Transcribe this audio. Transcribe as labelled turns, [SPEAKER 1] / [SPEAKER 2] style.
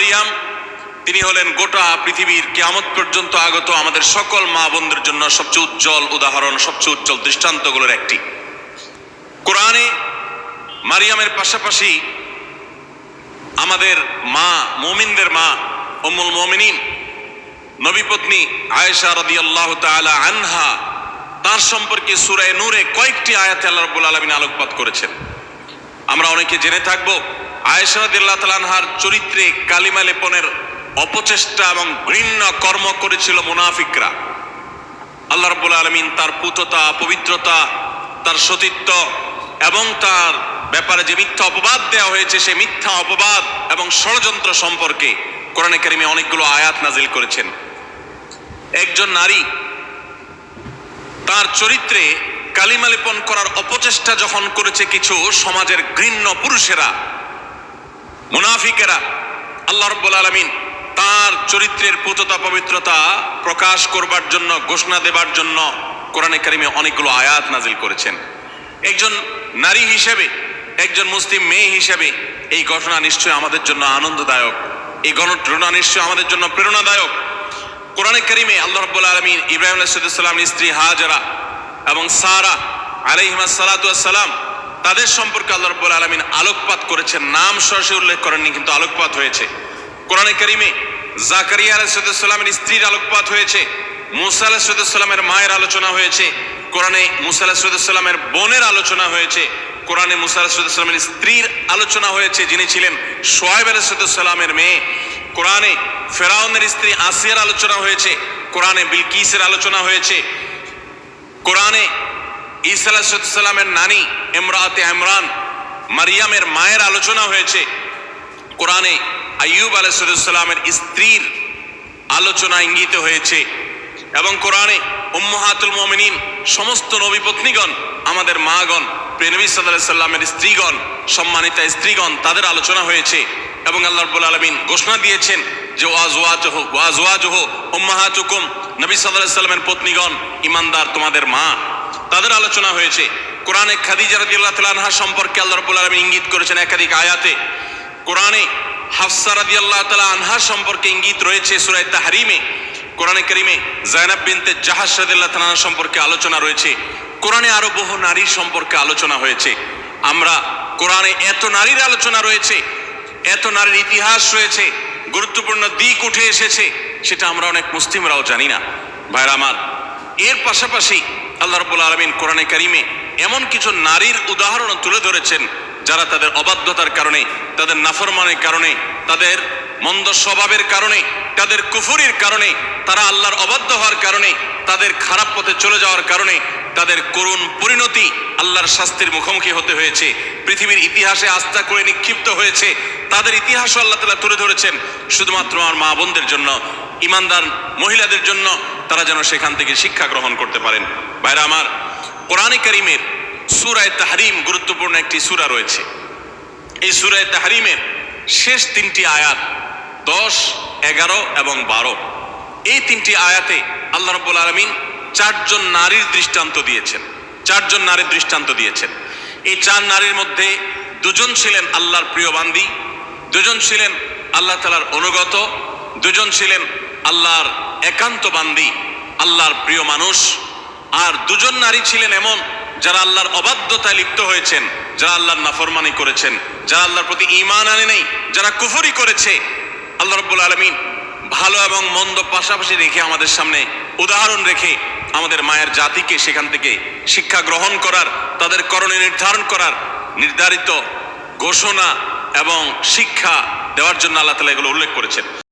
[SPEAKER 1] মারিয়াম, তিনি হলেন গোটা পৃথিবীর কেয়ামত পর্যন্ত আগত আমাদের সকল মা বোনদের জন্য সবচেয়ে উজ্জ্বল উদাহরণ, সবচেয়ে উজ্জ্বল দৃষ্টান্তগুলোর একটি। কোরআনে মারিয়ামের পাশাপাশি আমাদের মা, মুমিনদের মা, উম্মুল মুমিনিন নবী পত্নী আয়েশা রাদিয়াল্লাহু তাআলা আনহা, তার সম্পর্কে সূরা নূরে কয়েকটি আয়াতে আল্লাহ রাব্বুল আলামিন আলোকপাত করেছেন। আমরা অনেকে জেনে থাকব আয়েশা রাদিয়াল্লাহু তাআলা আনহার চরিত্রে কালিমা লেপনের অপচেষ্টা এবং ঘৃণ্য কর্ম করেছিল মুনাফিকরা। আল্লাহ রাব্বুল আলামিন তার পুততা পবিত্রতা, তার সতীত্ব এবং তার ব্যাপারে যে মিথ্যা অপবাদ দেওয়া হয়েছে, সে মিথ্যা অপবাদ এবং ষড়যন্ত্র সম্পর্কে কোরআনে কারিমে অনেকগুলো আয়াত নাজিল করেছেন। একজন নারী তার চরিত্রে কালিমালিপন করার অপচেষ্টা যখন করেছে কিছু সমাজের ঘৃণ্য পুরুষেরা মুনাফিকেরা, আল্লাহ রব্বুল আলমিন তার চরিত্রের পুততা পবিত্রতা প্রকাশ করবার জন্য, ঘোষণা দেবার জন্য কোরআনে কারিমে অনেকগুলো আয়াত নাজিল করেছেন। একজন নারী হিসেবে, একজন মুসলিম মেয়ে হিসেবে এই ঘটনা নিশ্চয়ই আমাদের জন্য আনন্দদায়ক, এই ঘটনা নিশ্চয়ই আমাদের জন্য প্রেরণাদায়ক। কোরআনে কারিমে আল্লাহ রাব্বুল আলামিন ইব্রাহিম আলাইহিসসালামের স্ত্রী হাজারা এবং সারা আলাইহিমা সালাম তাদের সম্পর্কে আল্লাহ রাব্বুল আলামিন আলোকপাত করেছেন। নাম সরাসরি উল্লেখ করেননি, কিন্তু আলোকপাত হয়েছে। কোরআনে কারিমে জাকারিয়া আলাইহিসসালামের স্ত্রীর আলোকপাত হয়েছে, মুসা আলাইহিসসালামের মায়ের আলোচনা হয়েছে, কোরআনে মুসা আলাইহিসসালামের বোনের আলোচনা হয়েছে, কোরআনে মুসা আলাইহিসসালামের স্ত্রীর আলোচনা হয়েছে, যিনি ছিলেন সোয়েব আলাইহিসসালামের মেয়ে। কোরআনে ফেরাউনের স্ত্রী আসিয়ার আলোচনা হয়েছে, কোরআনে বিলকিসের আলোচনা হয়েছে, কোরআনে আলাইহিসসালামের নানি ইমরাতে ইমরান মারিয়ামের মায়ের আলোচনা হয়েছে। কোরআনে আইয়ুব আলাইহিসসালামের স্ত্রীর আলোচনা ইঙ্গিত হয়েছে এবং কোরআনে উম্মাহাতুল মুমিনিন সমস্ত নবী পত্নীগণ আমাদের মাগণ প্রেনবী সাল্লামের স্ত্রীগণ, সম্মানিতা স্ত্রীগণ, তাদের আলোচনা হয়েছে এবং আল্লাহ রাব্বুল আলামিন ঘোষণা দিয়েছেন যে ওয়াজওয়াজহ ওয়াজওয়াজহ উম্মাহাতুকুম। নবী সাল্লামের পত্নীগণ, ইমানদার তোমাদের মা। তাদের আলোচনা হয়েছে। কোরআনে খাদিজা রাদিয়াল্লাহু তাআলা সম্পর্কে আল্লাহ রাব্বুল আলামিন ইঙ্গিত করেছেন একাধিক আয়াতে। কোরআনে হাফসা রাদিয়াল্লাহু তাআলা আনহা সম্পর্কে ইঙ্গিত রয়েছে সূরা তাহরিমে। কোরআনে কারিমে জায়নাব বিনতে জাহাজ রাদিয়াল্লাহু তাআলা সম্পর্কে আলোচনা রয়েছে। কোরআনে আরও বহু নারীর সম্পর্কে আলোচনা হয়েছে। আমরা কোরআনে এত নারীর আলোচনা রয়েছে, এত নারীর ইতিহাস রয়েছে, গুরুত্বপূর্ণ দিক উঠে এসেছে, সেটা আমরা অনেক মুসলিমরাও জানি না। ভাইরা আমার, এর পাশাপাশি আল্লাহ রবুল আলমিন কোরআনে কারিমে এমন কিছু নারীর উদাহরণ তুলে ধরেছেন যারা তাদের অবাধ্যতার কারণে, তাদের নাফরমানের কারণে, তাদের মন্দ স্বভাবের কারণে, তাদের কুফুরির কারণে, তারা আল্লাহর অবাধ্য হওয়ার কারণে, তাদের খারাপ পথে চলে যাওয়ার কারণে, তাদের করুণ পরিণতি আল্লাহর শাস্তির মুখোমুখি হতে হয়েছে। পৃথিবীর ইতিহাসে আস্থা করে নিক্ষিপ্ত হয়েছে। তাদের ইতিহাসও আল্লাহ তালা তুলে ধরেছেন। শুধুমাত্র আমার মা বোনদের জন্য, ইমানদার মহিলাদের জন্য তারা যেন সেখান থেকে শিক্ষা গ্রহণ করতে পারেন। ভাইরা আমার, কোরআনে করিমের সুরায় তাহরিম গুরুত্বপূর্ণ একটি সুরা রয়েছে। এই সুরায় তাহরিমের শেষ তিনটি আয়াত, দশ, এগারো এবং বারো। এই তিনটি আয়াতে আল্লাহ রব্বুল আলমিন চারজন নারীর দৃষ্টান্ত দিয়েছেন। চারজন নারীর দৃষ্টান্ত দিয়েছেন। এই চার নারীর মধ্যে দুজন ছিলেন আল্লাহর প্রিয় বান্দি, দুজন ছিলেন আল্লাহ তালার অনুগত, দুজন ছিলেন আল্লাহর একান্ত বান্দি, আল্লাহর প্রিয় মানুষ। আর দুজন নারী ছিলেন এমন যারা আল্লাহর অবাধ্যতায় লিপ্ত হয়েছেন, যারা আল্লাহর নাফরমানি করেছেন, যারা আল্লাহর প্রতি ঈমান আনে নেই যারা কুফরি করেছে, আল্লাহ রব্বুল আলমিন ভালো এবং মন্দ পাশাপাশি রেখে আমাদের সামনে উদাহরণ রেখে আমাদের মায়ের জাতিকে সেখান থেকে শিক্ষা গ্রহণ করার, তাদের করণে নির্ধারণ করার নির্ধারিত ঘোষণা এবং শিক্ষা দেওয়ার জন্য আল্লাহ তালা এগুলো উল্লেখ করেছেন।